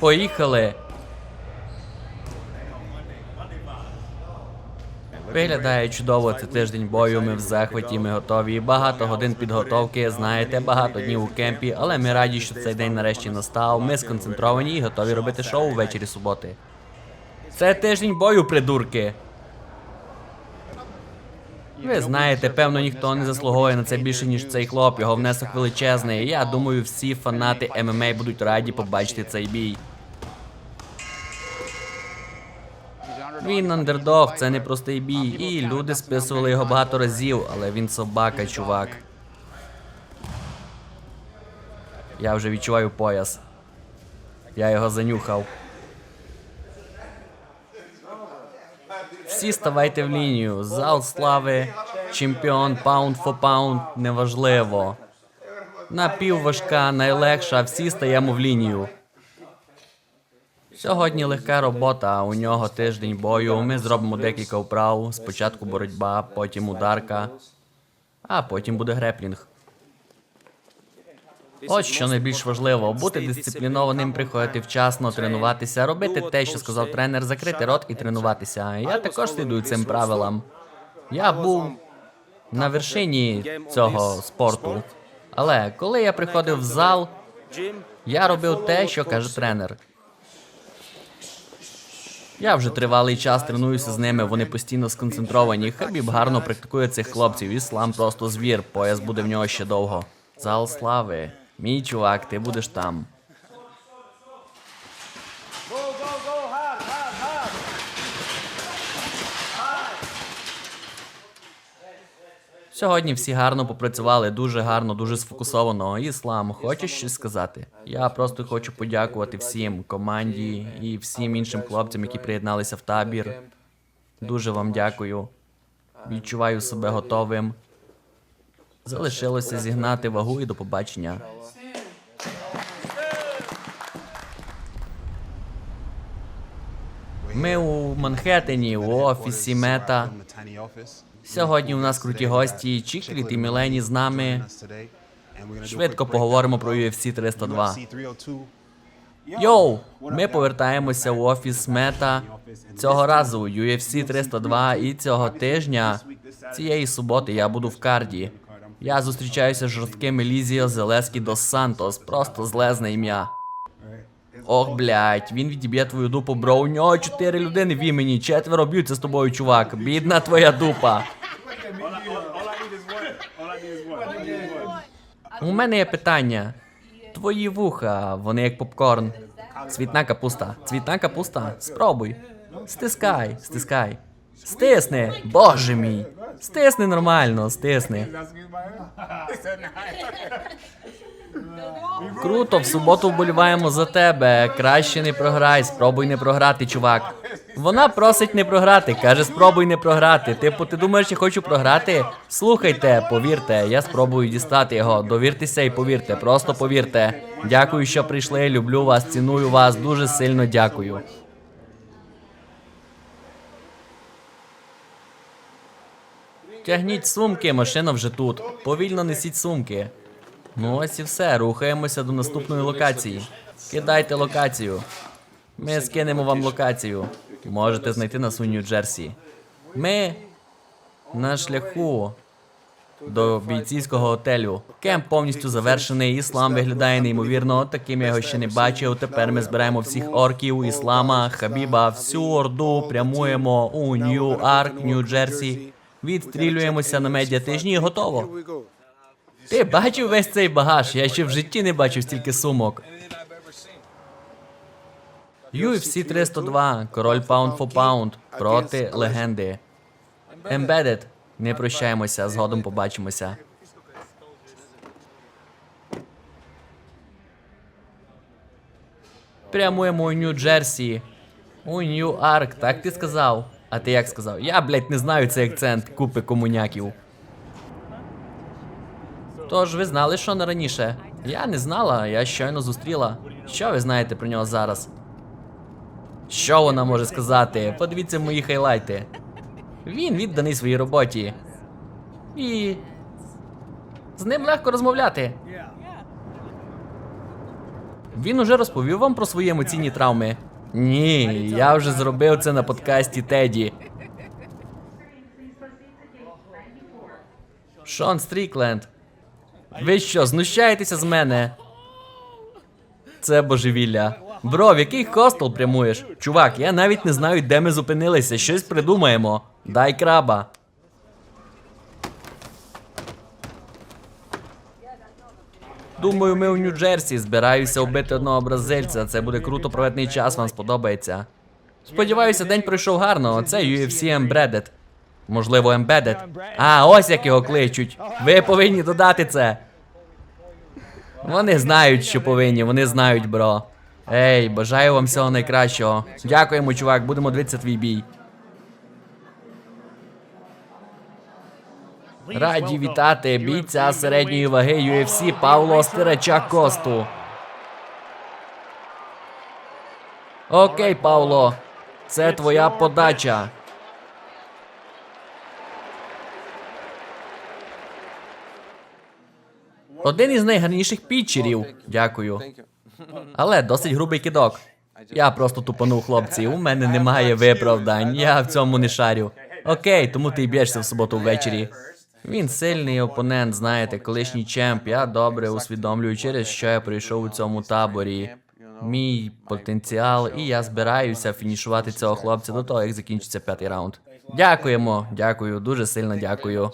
Поїхали. Виглядає чудово, це тиждень бою, ми в захваті, ми готові. Багато годин підготовки, знаєте, багато днів у кемпі, але ми раді, що цей день нарешті настав. Ми сконцентровані і готові робити шоу ввечері суботи. Це тиждень бою, придурки. Ви знаєте, певно, ніхто не заслуговує на це більше, ніж цей хлоп. Його внесок величезний. Я думаю, всі фанати ММА будуть раді побачити цей бій. Він андердог, це не простий бій. І люди списували його багато разів, але він собака, чувак. Я вже відчуваю пояс. Я його занюхав. Всі ставайте в лінію. Зал слави, чемпіон, паунд фо паунд, неважливо. Напівважка, найлегша, всі стаємо в лінію. Сьогодні легка робота, у нього тиждень бою. Ми зробимо декілька вправ. Спочатку боротьба, потім ударка, а потім буде греплінг. Ось що найбільш важливо: бути дисциплінованим, приходити вчасно, тренуватися, робити те, що сказав тренер, закрити рот і тренуватися. Я також слідую цим правилам. Я був на вершині цього спорту. Але коли я приходив в зал, я робив те, що каже тренер. Я вже тривалий час тренуюся з ними, вони постійно сконцентровані. Хабіб гарно практикує цих хлопців. Іслам просто звір, пояс буде в нього ще довго. Зал слави. Мій чувак, ти будеш там. Сьогодні всі гарно попрацювали, дуже гарно, дуже сфокусовано. Іслам, хочеш щось сказати? Я просто хочу подякувати всім команді і всім іншим хлопцям, які приєдналися в табір. Дуже вам дякую. Відчуваю себе готовим. Залишилося зігнати вагу і до побачення. Ми у Манхеттені, у офісі Мета. Сьогодні у нас круті гості, Чікліт і Мілені з нами. Швидко поговоримо про UFC 302. Йоу, ми повертаємося в офіс Мета. Цього разу UFC 302 і цього тижня, цієї суботи, я буду в карді. Я зустрічаюся з жорстким Елізіо Зелескі Дос Сантос. Просто злезне ім'я. Ох, блядь, він відіб'є твою дупу, бро. У нього чотири людини в імені, четверо б'ються з тобою, чувак. Бідна твоя дупа. У мене є питання. Твої вуха, вони як попкорн. Цвітна капуста. Цвітна капуста? Спробуй. Стискай, стискай. Стисни, боже мій. Стисни нормально, стисни. Круто, в суботу вболіваємо за тебе. Краще не програй, спробуй не програти, чувак. Вона просить не програти, каже, спробуй не програти. Типу, ти думаєш, я хочу програти? Слухайте, повірте, я спробую дістати його. Довіртеся і повірте, просто повірте. Дякую, що прийшли. Люблю вас, ціную вас, дуже сильно дякую. Тягніть сумки, машина вже тут. Повільно несіть сумки. Ну ось і все, рухаємося до наступної локації. Кидайте локацію. Ми скинемо вам локацію. Можете знайти нас у Нью-Джерсі. Ми на шляху до бійцівського готелю. Кемп повністю завершений. Іслам виглядає неймовірно. Таким я його ще не бачив. Тепер ми збираємо всіх орків, іслама, хабіба, всю орду. Прямуємо у Нью-Арк, Нью-Джерсі. Відстрілюємося на медіатижні і готово. Ти бачив весь цей багаж? Я ще в житті не бачив стільки сумок. UFC 302, король Pound for Pound проти легенди. Embedded. Не прощаємося, згодом побачимося. Прямуємо у Нью-Джерсі. У Нью-Арк, так ти сказав? А ти як сказав? Я, блядь, не знаю цей акцент купи комуняків. Тож ви знали, що не раніше? Я не знала, я щойно зустріла. Що ви знаєте про нього зараз? Що вона може сказати? Подивіться мої хайлайти. Він відданий своїй роботі. І. З ним легко розмовляти. Він уже розповів вам про свої емоційні травми? Ні, я вже зробив це на подкасті Теді. Шон Стрікленд. Ви що, знущаєтеся з мене? Це божевілля. Бро, в який хостел прямуєш? Чувак, я навіть не знаю, де ми зупинилися. Щось придумаємо. Дай краба. Думаю, ми у Нью-Джерсі збираюся вбити одного бразильця. Це буде круто проведений час, вам сподобається. Сподіваюся, день пройшов гарно. Це UFC Embedded. Можливо, Embedded. А, ось як його кличуть. Ви повинні додати це. Вони знають, що повинні, вони знають, бро. Ей, бажаю вам всього найкращого. Дякуємо, чувак, будемо дивитися твій бій. Раді вітати бійця середньої ваги UFC Павло Стирача Косту. Окей, Павло. Це твоя подача. Один із найгарніших пітчерів. Дякую. Але досить грубий кидок. Я просто тупанув хлопці. У мене немає виправдань. Я в цьому не шарю. Окей, тому ти й б'єшся в суботу ввечері. Він сильний опонент, знаєте, колишній чемп. Я добре усвідомлюю, через що я прийшов у цьому таборі. Мій потенціал, і я збираюся фінішувати цього хлопця до того, як закінчиться п'ятий раунд. Дякуємо, дякую, дуже сильно дякую.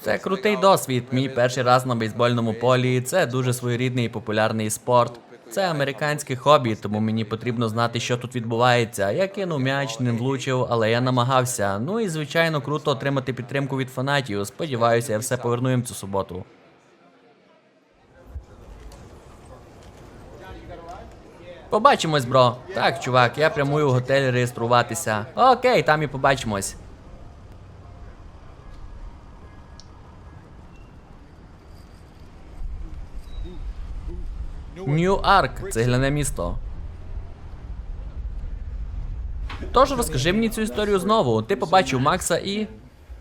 Це крутий досвід. Мій перший раз на бейсбольному полі. Це дуже своєрідний і популярний спорт. Це американське хобі, тому мені потрібно знати, що тут відбувається. Я кинув м'яч, не влучив, але я намагався. Ну і звичайно, круто отримати підтримку від фанатів. Сподіваюся, я все поверну їм цю суботу. Побачимось, бро. Так, чувак, я прямую в готель реєструватися. Окей, там і побачимось. Нью-Арк, цегляне місто. Тож розкажи мені цю історію знову. Ти побачив Макса і.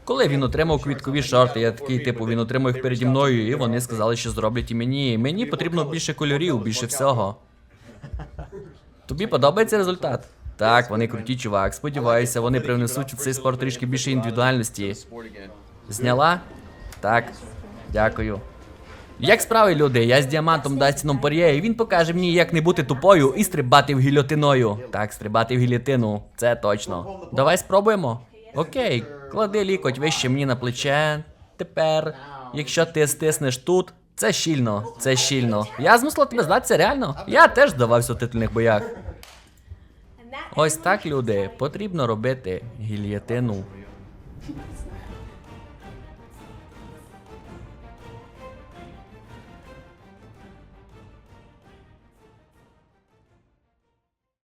Коли він отримав квіткові шорти, я такий, типу, він отримав їх переді мною, і вони сказали, що зроблять і мені. Мені потрібно більше кольорів, більше всього. Тобі подобається результат? Так, вони круті, чувак. Сподіваюся, вони привнесуть у цей спорт трішки більше індивідуальності. Зняла? Так. Дякую. Як справи, люди? Я з діамантом Дастіном Пор'є, і він покаже мені, як не бути тупою і стрибати в гільотиною. Так, стрибати в гільотину, це точно. Давай спробуємо. Окей, клади лікоть вище мені на плече. Тепер, якщо ти стиснеш тут, це щільно, це щільно. Я змусила тебе здатися, реально. Я теж здавався у титульних боях. Ось так, люди, потрібно робити гільйотину.